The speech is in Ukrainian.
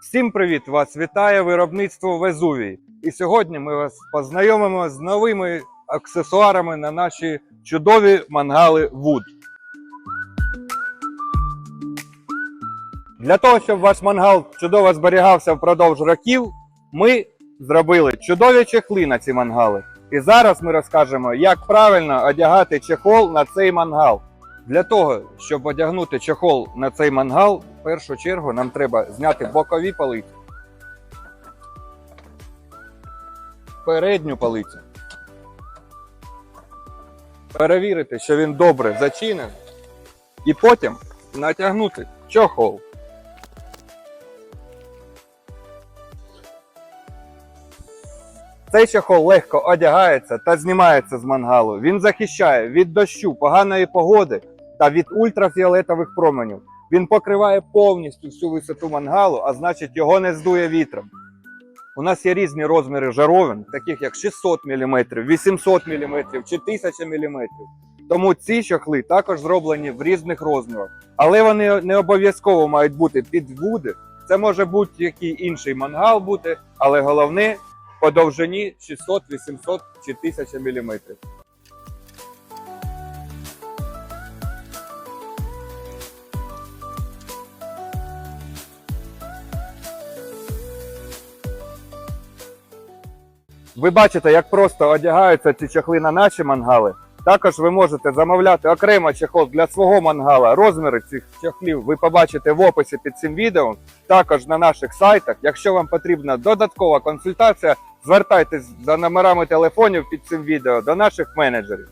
Всім привіт! Вас вітає виробництво Везувій. І сьогодні ми вас познайомимо з новими аксесуарами на наші чудові мангали Wood. Для того, щоб ваш мангал чудово зберігався впродовж років, ми зробили чудові чехли на ці мангали. І зараз ми розкажемо, як правильно одягати чехол на цей мангал. Для того, щоб одягнути чехол на цей мангал, в першу чергу нам треба зняти бокові полиці, передню полицю, перевірити, що він добре зачинений, і потім натягнути чохол. Цей чохол легко одягається та знімається з мангалу. Він захищає від дощу, поганої погоди та від ультрафіолетових променів. Він покриває повністю всю висоту мангалу, а значить його не здує вітром. У нас є різні розміри жаровин, таких як 600 мм, 800 мм чи 1000 мм. Тому ці чохли також зроблені в різних розмірах. Але вони не обов'язково мають бути під вуди. Це може будь-який інший мангал бути, але головне по довжині 600, 800 чи 1000 мм. Ви бачите, як просто одягаються ці чохли на наші мангали. Також ви можете замовляти окремо чехол для свого мангала. Розміри цих чехлів ви побачите в описі під цим відео, також на наших сайтах. Якщо вам потрібна додаткова консультація, звертайтесь за номерами телефонів під цим відео до наших менеджерів.